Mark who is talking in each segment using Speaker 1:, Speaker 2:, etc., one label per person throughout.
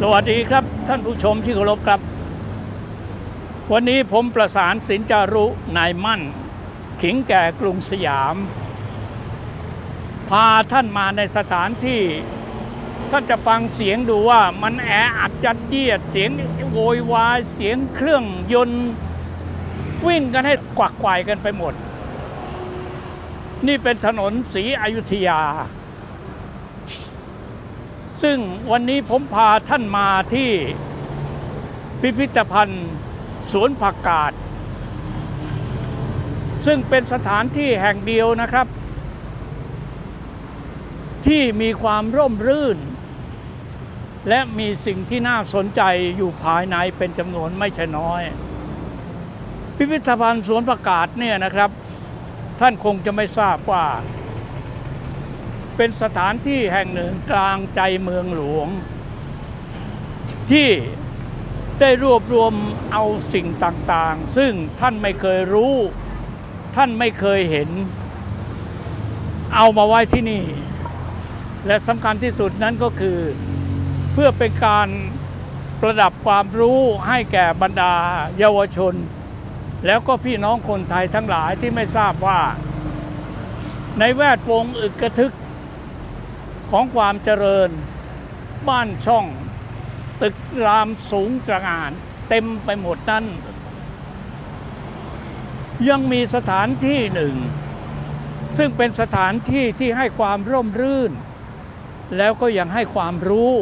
Speaker 1: สวัสดีครับท่านผู้ชมที่เคารพครับ วันนี้ผมประสานสินจารุนายมั่น ขิงแก่กรุงสยาม พาท่านมาในสถานที่ ท่านจะฟังเสียงดูว่ามันแออัดจัดเจียด เสียงโวยวายเสียงเครื่องยนต์ วิ่งกันให้กวักไกวกันไปหมด นี่เป็นถนนศรีอยุธยา ซึ่งวันนี้ผมพาท่านมาที่พิพิธภัณฑ์สวนผักกาด ซึ่งเป็นสถานที่แห่งเดียวนะครับ ที่มีความร่มรื่น และมีสิ่งที่น่าสนใจอยู่ภายในเป็นจำนวนไม่ใช่น้อย พิพิธภัณฑ์สวนผักกาดเนี่ยนะครับ ท่านคงจะไม่ทราบว่า เป็นสถานที่แห่งหนึ่งกลางใจเมืองหลวง ที่ได้รวบรวมเอาสิ่งต่างๆ ซึ่งท่านไม่เคยรู้ ท่านไม่เคยเห็น เอามาไว้ที่นี่ และสำคัญที่สุดนั้นก็คือ เพื่อเป็นการประดับความรู้ให้แก่บรรดาเยาวชน แล้วก็พี่น้องคนไทยทั้งหลายที่ไม่ทราบว่า ในแวดวงอึกกระทึก ของความเจริญ บ้านช่อง ตึกรามสูงตระงาน เต็มไปหมดนั้น ยังมีสถานที่หนึ่ง ซึ่งเป็นสถานที่ที่ให้ความร่มรื่น แล้วก็ยังให้ความรู้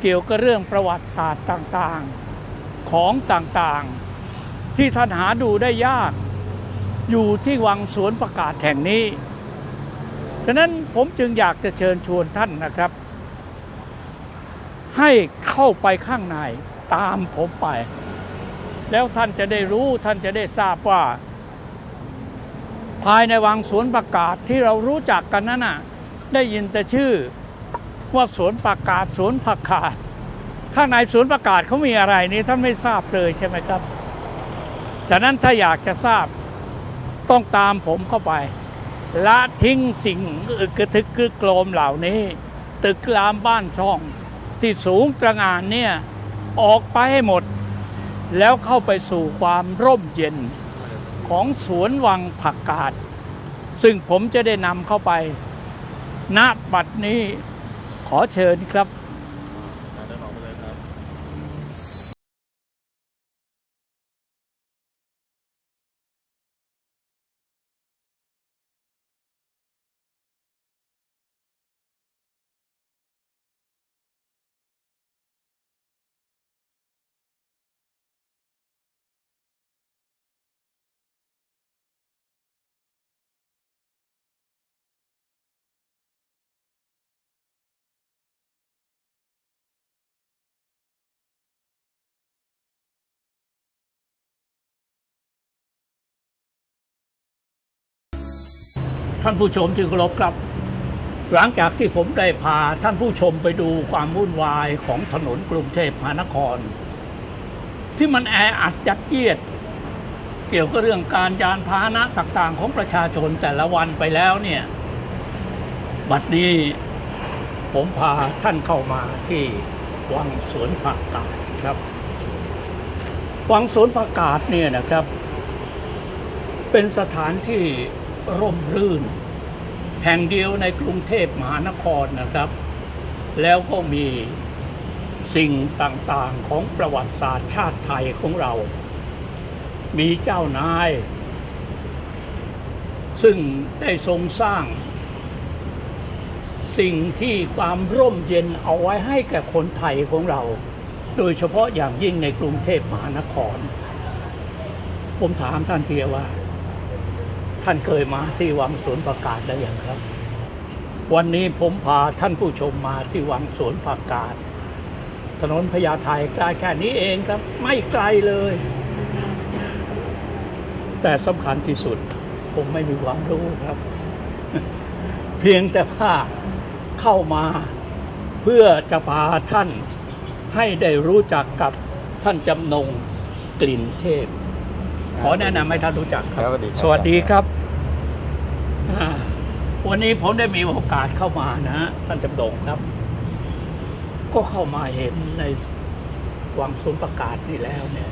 Speaker 1: เกี่ยวกับเรื่องประวัติศาสตร์ต่างๆ ของต่างๆ ที่ท่านหาดูได้ยาก อยู่ที่วังสวนประกาศแห่งนี้ ฉะนั้นผมจึงอยากจะเชิญชวนท่านนะครับ ให้เข้าไปข้างในตามผมไป แล้วท่านจะได้รู้ท่านจะได้ทราบว่า ภายในวังสวนประกาศที่เรารู้จักกันนั้นน่ะได้ยินแต่ชื่อว่าสวนประกาศสวนผักกาดข้างในสวนประกาศเขามีอะไรนี้ท่านไม่ทราบเลยใช่ไหมครับ ฉะนั้นถ้าอยากจะทราบต้องตามผมเข้าไป ละทิ้งสิ่งอึกกระทึกคึกโกลมเหล่านี้ ตึกรามบ้านช่องที่สูงตระหงานเนี่ยออกไปให้หมด แล้วเข้าไปสู่ความร่มเย็นของสวนวังผักกาด ซึ่งผมจะได้นำเข้าไปณบัดนี้ขอเชิญ
Speaker 2: ครับ
Speaker 1: ท่านผู้ชมที่เคารพครับ หลังจากที่ผมได้พาท่านผู้ชมไปดูความวุ่นวายของถนนกรุงเทพมหานคร ที่มันแออัดยัดเยียด เกี่ยวกับเรื่องการยานพาหนะต่างๆ ของประชาชนแต่ละวันไปแล้วเนี่ย บัดนี้ผมพาท่านเข้ามาที่วังสวนผักกาดครับวังสวนผักกาดเนี่ยนะครับ เป็นสถานที่ ร่มรื่น แห่งเดียวในกรุงเทพมหานครนะครับ แล้วก็มีสิ่งต่างๆของประวัติศาสตร์ชาติไทยของเรา มีเจ้านาย ซึ่งได้ทรงสร้าง สิ่งที่ความร่มเย็นเอาไว้ให้แก่คนไทยของเรา โดยเฉพาะอย่างยิ่งในกรุงเทพมหานคร ผมถามท่านเทียว่า ท่านเคยมาที่วังสวนประกาศได้ยังครับ วันนี้ผมพาท่านผู้ชมมาที่วังสวนประกาศ ถนนพญาไทใกล้แค่นี้เองครับ ไม่ไกลเลย แต่สำคัญที่สุด ผมไม่มีความรู้ครับ เพียงแต่ว่าเข้ามาเพื่อจะพาท่านให้ได้รู้จักกับท่านจำนงกลิ่นเทพ ขอแนะนำให้ท่านรู้จักครั
Speaker 2: ครับ
Speaker 1: บ
Speaker 2: สวัสดีครับ
Speaker 1: สวัสดีครับอ่า วันนี้ผมได้มีโอกาสเข้ามานะฮะท่านจำดงครับ ก็เข้ามาเห็นในวังสวนประกาศนี่แล้วเนี่ย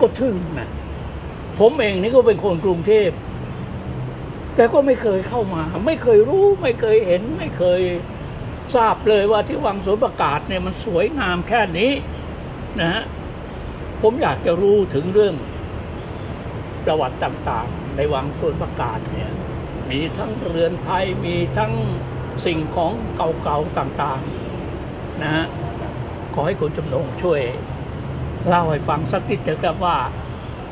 Speaker 1: ก็ทึ่งนะผมเองนี่ก็เป็นคนกรุงเทพ แต่ก็ไม่เคยเข้ามา ไม่เคยรู้ไม่เคยเห็น ไม่เคยทราบเลยว่าที่วังสวนประกาศเนี่ยมันสวยงามแค่นี้นะฮะผมอยากจะรู้ถึงเรื่องประวัติต่างๆ ในวังสวนประกาศเนี่ย มีทั้งเรือนไทยมีทั้งสิ่งของเก่าๆต่างๆนะฮะขอให้คุณจำนงช่วยเล่าให้ฟังสักนิดเถอะครับว่า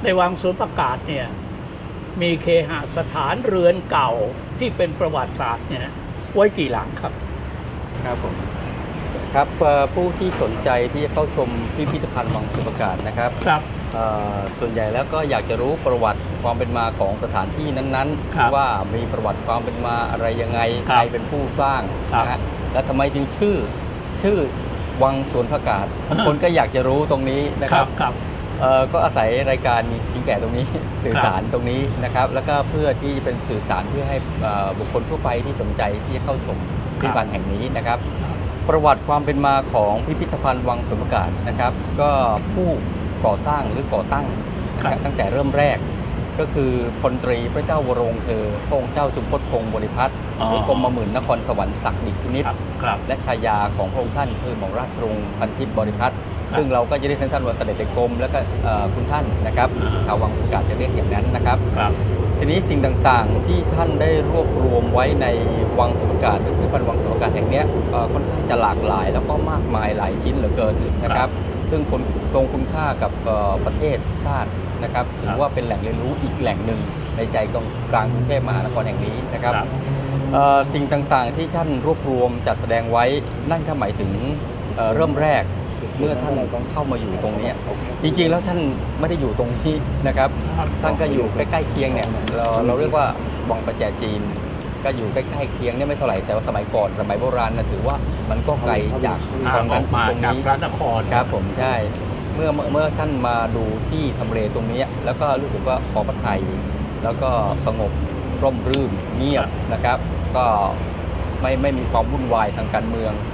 Speaker 1: ในวังสวนประกาศเนี่ยมีเคหสถานเรือนเก่าที่เป็นประวัติศาสตร์เนี่ยไว้กี่หลังครับ
Speaker 3: ครับผม ครับเอ่อผู้ที่สนใจที่จะเข้าชมพิพิธภัณฑ์วังสุประกาศนะครับ
Speaker 1: ครับ
Speaker 3: เอ่อส่วนใหญ่แล้วก็อยากจะรู้ประวัติความเป็นมาของสถานที่นั้น
Speaker 1: ครับ
Speaker 3: ๆว่ามีประวัติความเป็นมาอะไรยังไง
Speaker 1: ครั
Speaker 3: ใค
Speaker 1: บ
Speaker 3: รเป็นผู้สร้าง
Speaker 1: ครับ
Speaker 3: นะฮะและทำไมจึงชื่อชื่อวังสวนประกาศคนก็อยากจะรู้ตรงนี้นะ
Speaker 1: ค
Speaker 3: ค
Speaker 1: รั
Speaker 3: รั
Speaker 1: บบครับ
Speaker 3: เอ่อก็อาศัยรายการมีทิ้งแก่ตรงนี้สื่อสารตรงนี้นะครับ แล้วก็เพื่อที่จะเป็นสื่อสารเพื่อให้เอ่อบุคคลทั่วไปที่สนใจที่จะเข้าชมพิพิธภัณฑ์แห่งนี้นะครับ ประวัติความเป็นมาของพิพิธภัณฑ์วังสวนประกาศนะครับ ก็ผู้ก่อสร้างหรือก่อตั้งนะครับตั้งแต่เริ่มแรกก็คือพลตรีพระเจ้าวรวงศ์เธอพระองค์เจ้าจุมพลพงศ์บริพัตร
Speaker 1: อ๋อ
Speaker 3: หรือกรมหมื่นนครสวรรค์ศักดิ์ดิษฐ์พินิจ
Speaker 1: ครับครับ
Speaker 3: และชายาของพระองค์ท่านคือหม่อมราชวงศ์พันทิพย์บริพัตร
Speaker 1: ครับ
Speaker 3: ซึ่งเราก็จะเรียกท่านว่าเสด็จในกรม แล้วก็เอ่อคุณท่านนะครับ
Speaker 1: อ่า
Speaker 3: ชาววังสวนประกาศจะเรียกอย่างนั้นนะครับ
Speaker 1: ครับ
Speaker 3: ทีนี้สิ่งต่างๆที่ท่านได้รวบรวมไว้ในวังสวนประกาศหรือพิพิธภัณฑ์วังสวนประกาศแห่งเนี้ยเอ่อค่อนข้างจะหลากหลาย แล้วก็มากมายหลายชิ้นเหลือเกินนะครับ ซึ่งคนทรงคุณค่ากับเอ่อประเทศชาตินะครับถือว่าเป็นแหล่งเรียนรู้อีกแหล่งหนึ่งในใจกลางกรุงเทพมหานครแห่งนี้นะครับ
Speaker 1: ครับ
Speaker 3: เอ่อสิ่งต่างๆที่ท่านรวบรวมจัดแสดงไว้นั่นก็หมายถึงเอ่อเริ่มแรก เมื่อท่านเข้ามาอยู่ตรงเนี้ยจริงๆแล้วท่านไม่ได้อยู่ตรงนี้นะครับ
Speaker 1: ครับ
Speaker 3: ท่านก็อยู่ใกล้ๆเคียงเนี่ยเราเราเรียกว่าวังประแจจีน ก็อยู่ใกล้ๆเคียงเนี่ยไม่เท่าไหร่แต่ว่าสมัยก่อนสมัยโบราณนะถือว่ามันก็ไกลจาก
Speaker 1: อ่า
Speaker 3: ตรง
Speaker 1: อ
Speaker 3: นั้
Speaker 1: อนกมา
Speaker 3: ตรง
Speaker 1: จาก
Speaker 3: นี้
Speaker 1: พระนคร
Speaker 3: ครับผมใช่เมื่อเมื่อเมื่อท่านมาดูที่ทำเลตรงนี้ แล้วก็รู้สึกว่าพอประทัยแล้วก็สงบร่มรื่นเงียบนะครับ ก็ไม่ไม่มีความวุ่นวายทางการเมือง
Speaker 1: ครับ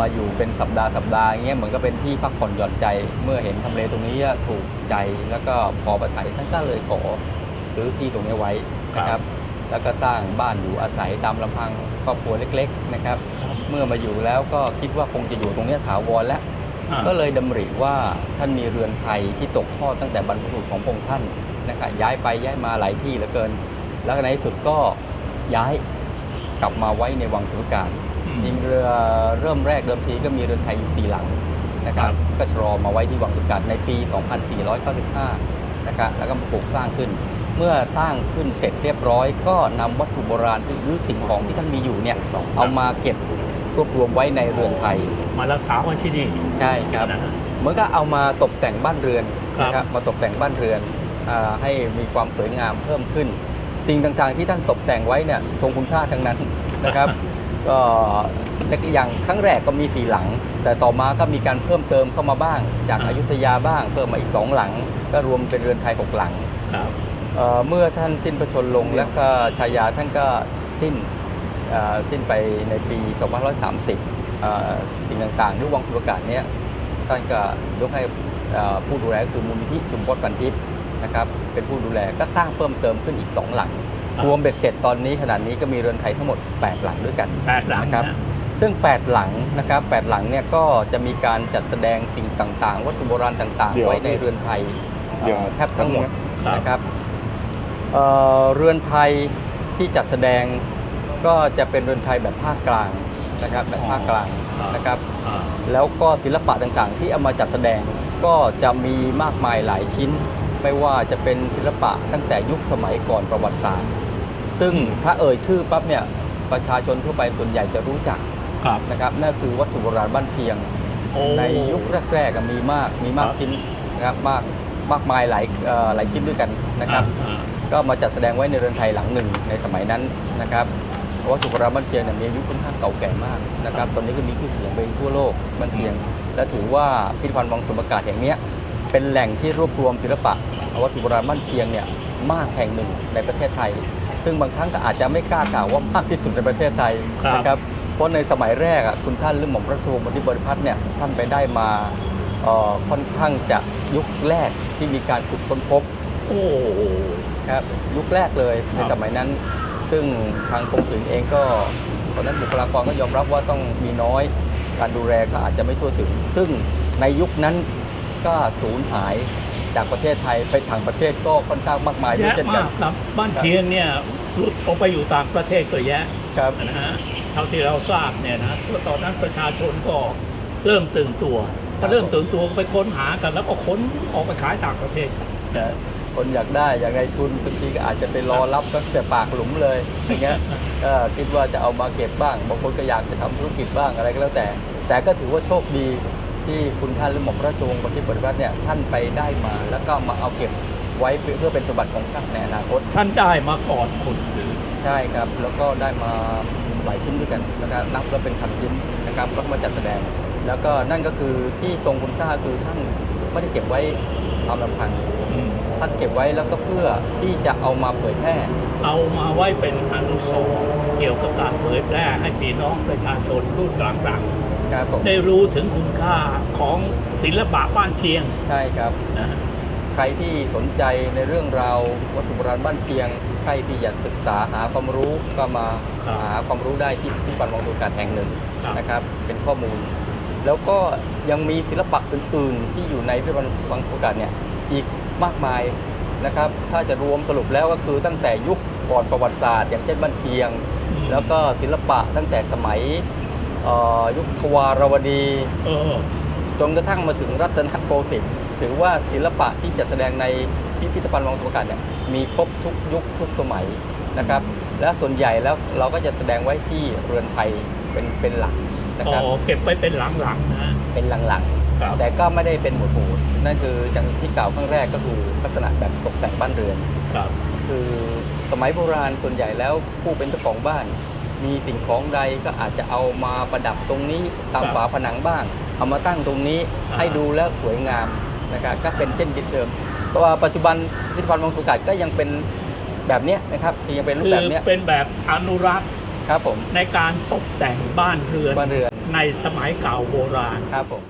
Speaker 3: มาอยู่เป็นสัปดาห์สัปดาห์อย่างเงี้ยเหมือนก็เป็นที่พักผ่อนหย่อนใจ เมื่อเห็นทำเลตรงนี้ถูกใจแล้วก็พอประทัยท่านก็เลยขอซื้อที่ตรงนี้ไว้นะครับ แล้วก็สร้างบ้านอยู่อาศัยตามลำพังครอบครัวเล็ก ๆนะครับ
Speaker 1: ครับ
Speaker 3: เมื่อมาอยู่แล้วก็คิดว่าคงจะอยู่ตรงเนี้ยถาวรแล้ว
Speaker 1: อ่า
Speaker 3: ก็เลยดำริว่าท่านมีเรือนไทยที่ตกทอดตั้งแต่บรรพบุรุษของพระองค์ท่านนะครับย้ายไปย้ายมาหลายที่เหลือเกิน แล้วในที่สุดก็ย้ายกลับมาไว้ในวังสุรการ
Speaker 1: อืม
Speaker 3: จริงเรือเริ่มแรกเดิมทีก็มีเรือนไทยอยู่สี่หลังนะครับ
Speaker 1: ครับ
Speaker 3: ก็ชะลอมาไว้ที่วังสุรการในปี 2495 นะครับแล้วก็ปลูกสร้างขึ้น เมื่อสร้างขึ้นเสร็จเรียบร้อย ก็นำวัตถุโบราณหรือสิ่งของที่ท่านมีอยู่เนี่ยเอามาเก็บรวบรวมไว้ในเรือนไทย
Speaker 1: มารักษาไว้ที่นี่
Speaker 3: ใช่ครับ
Speaker 1: นะฮะ
Speaker 3: เหมือนก็เอามาตกแต่งบ้านเรือน
Speaker 1: ครับ
Speaker 3: นะครับมาตกแต่งบ้านเรือนอาให้มีความสวยงามเพิ่มขึ้น สิ่งต่างๆที่ท่านตกแต่งไว้เนี่ยทรงคุณค่าทั้งนั้นนะครับ ก็เล็กอย่างครั้งแรกก็มีสี่หลัง แต่ต่อมาก็มีการเพิ่มเติมเข้ามาบ้าง จากอายุทยาบ้างเพิ่มมาอีกสองหลัง ก็รวมเป็นเรือนไทยหกหลัง
Speaker 1: ครับ
Speaker 3: เอ่อเมื่อท่านสิ้นพระชนม์ลงแล้วก็ชายาท่านก็สิ้นเอ่อสิ้นไปในปี2530เอ่อสิ่งต่างๆที่วังสุรกาศเนี้ยท่านก็ยกให้เอ่อผู้ดูแลก็คือมูลนิธิจุมพลปันทิพย์นะครับเป็นผู้ดูแลก็สร้างเพิ่มเติมขึ้นอีก2หลัง
Speaker 1: ค รับ
Speaker 3: รวมเบ็ดเสร็จตอนนี้ขนาดนี้ก็มีเรือนไทยทั้งหมด 8 หลังด้วยกัน
Speaker 1: แปดหลัง
Speaker 3: นะครับ
Speaker 1: นะ
Speaker 3: ซึ่ง 8 หลังนะครับ8หลังเนี่ยก็จะมีการจัดแสดงสิ่งต่างๆ วัตถุโบราณต่าง
Speaker 2: เดี๋
Speaker 3: ๆ
Speaker 2: ยว
Speaker 3: ไว้ในเรือนไทย
Speaker 2: เดี๋ยว
Speaker 3: เอ่อแทบทั้งหมด
Speaker 1: ครับ
Speaker 3: นะครับเอ่อเรือนไทยที่จัดแสดงก็จะเป็นเรือนไทยแบบภาคกลางนะครับแบบภาคกลาง
Speaker 1: อ๋อ
Speaker 3: นะครับ
Speaker 1: อ่า
Speaker 3: แล้วก็ศิลปะต่างๆ ที่เอามาจัดแสดงก็จะมีมากมายหลายชิ้น ไม่ว่าจะเป็นศิลปะตั้งแต่ยุคสมัยก่อนประวัติศาสตร์ ซึ่งถ้าเอ่ยชื่อปั๊บเนี่ยประชาชนทั่วไปส่วนใหญ่จะรู้จัก
Speaker 1: ครับ
Speaker 3: นะครับนั่นคือวัตถุโบราณบ้านเชียง
Speaker 1: โอ้
Speaker 3: ในยุคแรกๆอะมีมากมีมาก
Speaker 1: ครับ
Speaker 3: ชิ้นนะครับมากมากมายหลายเอ่อหลายชิ้นด้วยกันนะครับ
Speaker 1: อ่า
Speaker 3: ก็มาจัดแสดงไว้ในเรือนไทยหลังหนึ่งในสมัยนั้นนะครับเพราะว่าสุโขทัยบ้านเชียงเนี่ยมีอายุค่อนข้างเก่าแก่มากนะครับ ตอนนี้ก็มีชื่อเสียงไปทั่วโลกบ้านเชียง และถือว่าพิพิธภัณฑ์วังสมประกาศแห่งเนี้ยเป็นแหล่งที่รวบรวมศิลปะ วัตถุโบราณบ้านเชียงเนี่ยมากแห่งหนึ่งในประเทศไทย ซึ่งบางครั้งก็อาจจะไม่กล้ากล่าวว่ามากที่สุดในประเทศไทย
Speaker 1: ครับ
Speaker 3: นะครับราะในสมัยแรกอะคุณท่านลืมหม่อมราชวงศ์บดิบริพัตรเนี่ยท่านไปได้มาเอ่อค่อนข้างจะยุคแรกที่มีการขุดค้นพบ
Speaker 1: โอ้
Speaker 3: ครับยุคแรกเลยใน
Speaker 1: ครับ
Speaker 3: สมัยนั้น ซึ่งทางกรมศิลป์เองก็ตอนนั้นบุคลากรก็ยอมรับว่าต้องมีน้อยการดูแลก็อาจจะไม่ทั่วถึง ซึ่งในยุคนั้นก็สูญหาย จากประเทศไทยไปต่างประเทศก็ค่อนข้างมากมายด้วย
Speaker 1: แยะ
Speaker 3: เช่นกั
Speaker 1: มานกครับบ้านเชียงเนี่ยหลุดออกไปอยู่ต่างประเทศก็แยะ
Speaker 3: ครับ
Speaker 1: นะฮะเท่าที่เราทราบเนี่ยนะเพราะตอนนั้นประชาชนก็เริ่มตื่นตัวพอเริ่มตื่นตัวก็ไปค้นหากันแล้วก็ค้นออกไปขายต่างประเทศ
Speaker 3: นะคนอยากได้อยากได้ทุนบางทีก็อาจจะไปรอรับก็แต่ปากหลุมเลยอย่างเงี้ยเออคิดว่าจะเอามาเก็บบ้างบางคนก็อยากจะทำธุรกิจบ้างอะไรก็แล้วแต่ แต่ก็ถือว่าโชคดี ที่คุณท่านหรือหม่อมราชวงศ์บพิตรบริวัติเนี่ยท่านไปได้มาแล้วก็มาเอาเก็บไว้เพื่อเป็นสมบัติของชาติในอนาคต
Speaker 1: ท่านได้มาก่อนคนอื่น
Speaker 3: ใช่ครับ แล้วก็ได้มาหลายชิ้นด้วยกันนะครับนับแล้วเป็นพันชิ้นนะครับก็มาจัดแสดง แล้วก็นั่นก็คือที่ทรงคุณค่าคือท่านไม่ได้เก็บไว้ตามลำพัง
Speaker 1: อืม
Speaker 3: ท่านเก็บไว้แล้วก็เพื่อที่จะเอามาเผยแพร่
Speaker 1: เอามาไว้เป็นอนุสรณ์เกี่ยวกับการเผยแพร่ให้พี่น้องประชาชนรุ่นหลัง
Speaker 3: ครับผม
Speaker 1: ๆได้รู้ถึงคุณค่าของศิลปะบ้านเชียง
Speaker 3: ใช่ครับ
Speaker 1: นะฮะ
Speaker 3: ใครที่สนใจในเรื่องราววัตถุโบราณบ้านเชียง ใครที่อยากศึกษาหาความรู้ก็มาหาความรู้ได้ที่ที่ปันวังดูการแห่งหนึ่ง
Speaker 1: ครับ
Speaker 3: นะครับ เป็นข้อมูล แล้วก็ยังมีศิลปะอื่นๆ ที่อยู่ในพิพิธภัณฑ์วังดูการเนี่ยอีกมากมายนะครับ ถ้าจะรวมสรุปแล้วก็คือตั้งแต่ยุคก่อนประวัติศาสตร์ อย่างเช่นบ้านเชียง แล้วก็ศิลปะตั้งแต่สมัยเอ่อ ยุคทวารวดี
Speaker 1: เออ
Speaker 3: จนกระทั่งมาถึงรัตนโกสินทร์ถือว่าศิลปะที่จัดแสดงในพิพิธภัณฑ์วังสมการเนี่ยมีครบทุกยุคทุกสมัยนะครับ และส่วนใหญ่แล้วเราก็จะแสดงไว้ที่เรือนไทยเป็นเป็นหลักนะ
Speaker 1: อ๋
Speaker 3: ครับ
Speaker 1: อเก็บไว้เป็นหลังๆนะ
Speaker 3: เป็นหลัง
Speaker 1: ครับ
Speaker 3: ๆแต่ก็ไม่ได้เป็นหมวดหมู่นั่นคืออย่างที่กล่าวข้างแรกก็คือลักษณะแบบตกแต่งบ้านเรือน
Speaker 1: ครับ
Speaker 3: คือสมัยโบราณส่วนใหญ่แล้วผู้เป็นเจ้าของบ้าน มีสิ่งของใดก็อาจจะเอามาประดับตรงนี้ตาม
Speaker 1: ครับ
Speaker 3: ฝาผนังบ้าง เอามาตั้งตรงนี้
Speaker 1: อ่า
Speaker 3: ให้ดูแล้วสวยงามนะครับก็เป็นเช่นเดิมแตัวาปัจจุบันพิพิธภัณฑ์วังสุกัดก็ยังเป็นแบบเนี้ยนะครับที่ยังเป็นรูป
Speaker 1: คือ
Speaker 3: แบบเนี้ย
Speaker 1: เป็นแบบอนุรักษ์
Speaker 3: ครับผม
Speaker 1: ในการตกแต่งบ้านเรือน
Speaker 3: บ้านเรือน
Speaker 1: ในสมัยเก่าโบราณ
Speaker 3: ครับผม